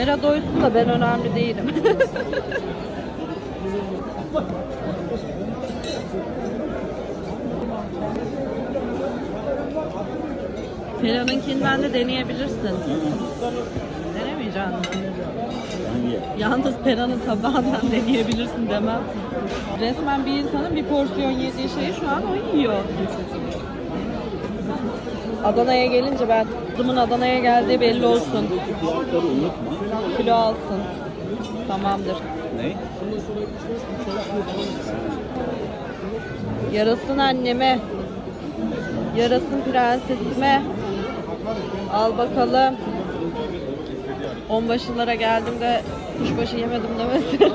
Hera doysun da ben önemli değilim. Hera'nınkinden de deneyebilirsin. Denemeyeceksin. Ye. Yalnız Pera'nın tabağından deneyebilirsin demem. Resmen bir insanın bir porsiyon yediği şeyi şu an o yiyor. Adana'ya gelince ben kızımın Adana'ya geldiği belli olsun. Kilo alsın. Tamamdır. Ne? Yarasın anneme. Yarasın prensesime. Al bakalım. Onbaşılara geldiğimde kuşbaşı yemedim demesin.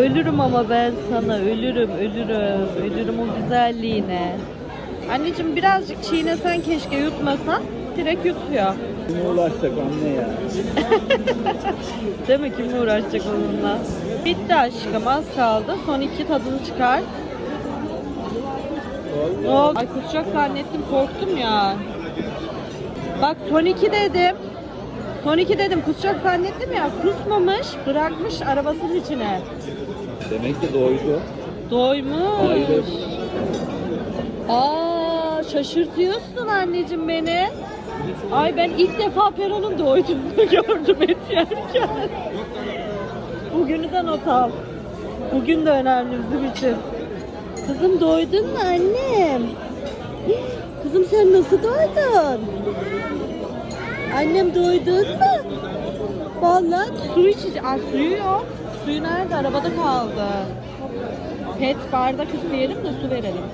ölürüm ama ben sana ölürüm ölürüm ölürüm o güzelliğine. Anneciğim birazcık çiğnesen keşke yutmasan. Direkt yutuyor. Kime ulaşacak anne ya? Değil mi? Kimle uğraşacak onunla? Bitti aşkım az kaldı. Son iki tadını çıkar. Ne oldu? Ay kusacak zannettim korktum ya. Bak son iki dedim. Son iki dedim kusacak zannettim ya. Kusmamış bırakmış arabasının içine. Demek ki doydu. Doymuş. Hayır. Aa şaşırtıyorsun anneciğim beni. Ay ben ilk defa Peron'un doyduğunu gördüm et yerken. Bugünü de not al. Bugün de önemli bizim için. Kızım doydun mu annem? Kızım sen nasıl doydun? Annem doydun mu? Vallahi su içeceğim. Aa, suyu yok. Suyu nerede? Arabada kaldı. Pet bardak isteyelim de su verelim.